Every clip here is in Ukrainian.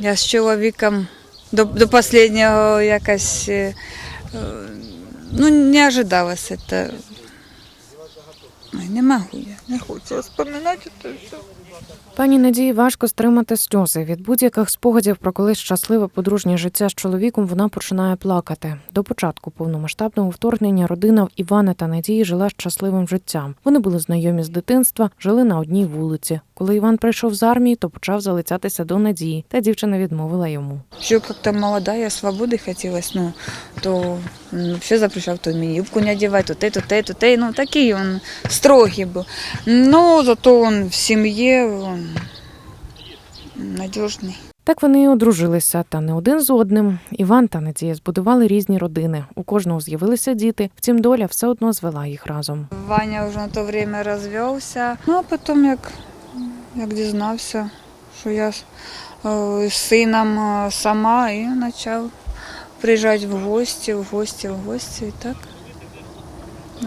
Я з чоловіком до, до останнього якось е, е, ну, не ожидалось це. Ой, не можу я, не хочу розпоминати це все. Пані Надії важко стримати сльози. Від будь-яких спогадів про колись щасливе подружнє життя з чоловіком вона починає плакати. До початку повномасштабного вторгнення родина в Івана та Надії жила щасливим життям. Вони були знайомі з дитинства, жили на одній вулиці. Коли Іван прийшов з армії, то почав залицятися до Надії, та дівчина відмовила йому. Еще как-то молодая, свободы хотелось, ну, то м, вообще запрещал то мне юбку не одевать, то те, то те, то те, ну, такие он строгий был. Но зато он в семье, он надежный. Так вони і одружилися, та не один з одним. Іван та Надія збудували різні родини. У кожного з'явилися діти. Втім, доля все одно звела їх разом. Ваня вже на то время розвівся. Ну, а потім, як, як дізнався, що я з, е, сином е, сама, і почав приїжджати в гості, в гості, в гості, і так.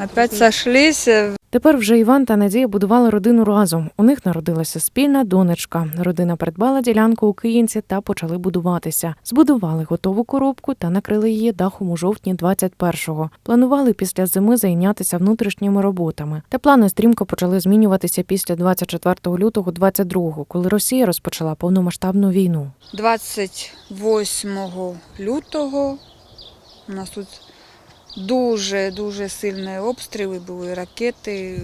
Опять сошлись. Тепер вже Іван та Надія будували родину разом. У них народилася спільна донечка. Родина придбала ділянку у Київці та почали будуватися. Збудували готову коробку та накрили її дахом у жовтні 21-го. Планували після зими зайнятися внутрішніми роботами. Та плани стрімко почали змінюватися після 24 лютого 22-го, коли Росія розпочала повномасштабну війну. 28 лютого у нас тут дуже дуже сильні обстріли були, ракети,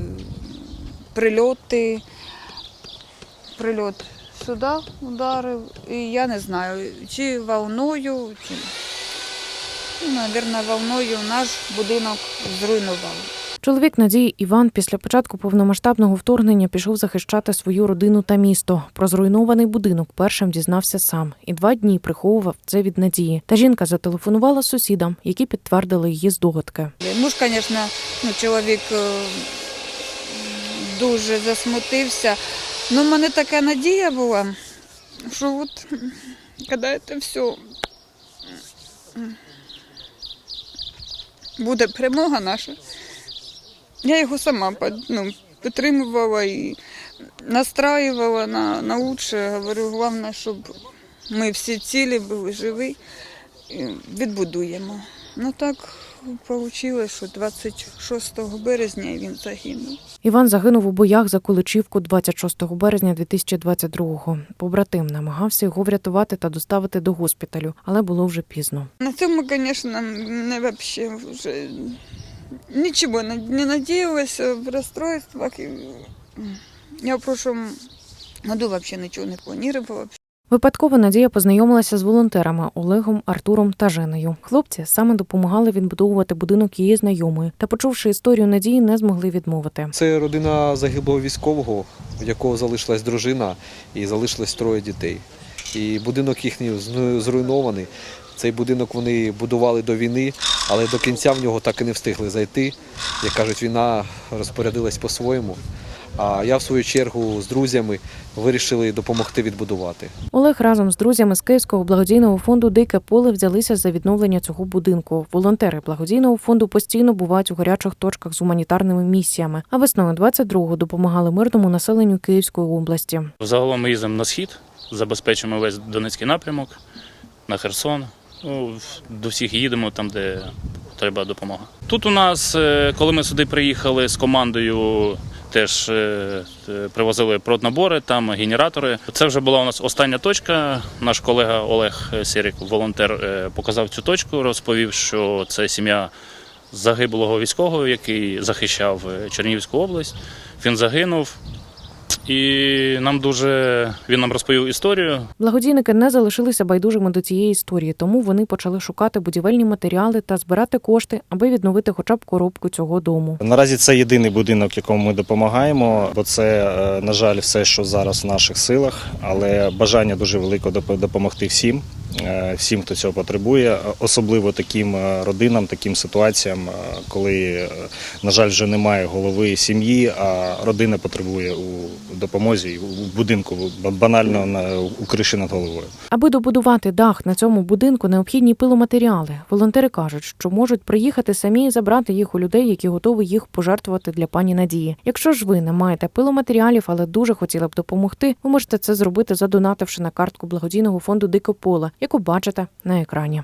прильоти. Прильот сюди ударив. І я не знаю, чи волною, чи, ну, мабуть, волною наш будинок зруйнував. Чоловік Надії Іван після початку повномасштабного вторгнення пішов захищати свою родину та місто. Про зруйнований будинок першим дізнався сам і два дні приховував це від Надії. Та жінка зателефонувала сусідам, які підтвердили її здогадки. Муж, звісно, ну, чоловік е, дуже засмутився. Ну, в мене така надія була, що от коли це все буде перемога наша, я його сама ну, підтримувала і настраювала на, на лучше. Говорю, головне, щоб ми всі цілі були живі, і відбудуємо. Ну так вийшло, що 26 березня він загинув. Іван загинув у боях за Куличівку 26 березня 2022-го. Побратим намагався його врятувати та доставити до госпіталю, але було вже пізно. На цьому, звісно, не вообще вже нічого не не надіялася в розстройствах. І Я в прошлом году взагалі нічого не планувала. Випадково Надія познайомилася з волонтерами Олегом, Артуром та Женою. Хлопці саме допомагали відбудовувати будинок її знайомої, та, почувши історію Надії, не змогли відмовити. Це родина загиблого військового, в якого залишилась дружина і залишилось троє дітей. І будинок їхній зруйнований. Цей будинок вони будували до війни, але до кінця в нього так і не встигли зайти. Як кажуть, війна розпорядилась по-своєму. А я, в свою чергу, з друзями вирішили допомогти відбудувати. Олег разом з друзями з Київського благодійного фонду Дике поле взялися за відновлення цього будинку. Волонтери благодійного фонду постійно бувають у гарячих точках з гуманітарними місіями. А весною 22-го допомагали мирному населенню Київської області. Загалом ми їздимо на схід, забезпечуємо весь Донецький напрямок, на Херсон. Ну, до всіх їдемо там, де треба допомога. Тут у нас, е, коли ми сюди приїхали з командою, теж е, е, привозили проднабори, там генератори. Це вже була у нас остання точка. Наш колега Олег Сірік, волонтер, показав цю точку, розповів, що це сім'я загиблого військового, який захищав Чернігівську область. Він загинув. І нам дуже він нам розповів історію. Благодійники не залишилися байдужими до цієї історії, тому вони почали шукати будівельні матеріали та збирати кошти, аби відновити хоча б коробку цього дому. Наразі це єдиний будинок, якому ми допомагаємо, бо це, е, на жаль, все, що зараз в наших силах, але бажання дуже велике доп- допомогти всім. Е, всім, хто цього потребує, особливо таким е, родинам, таким ситуаціям, е, коли, на жаль, вже немає голови сім'ї, а родина потребує у допомозі у будинку банально на у криші над головою. Аби добудувати дах на цьому будинку, необхідні пиломатеріали. Волонтери кажуть, що можуть приїхати самі і забрати їх у людей, які готові їх пожертвувати для пані Надії. Якщо ж ви не маєте пиломатеріалів, але дуже хотіли б допомогти, ви можете це зробити, задонативши на картку благодійного фонду Дике поле, яку бачите на екрані.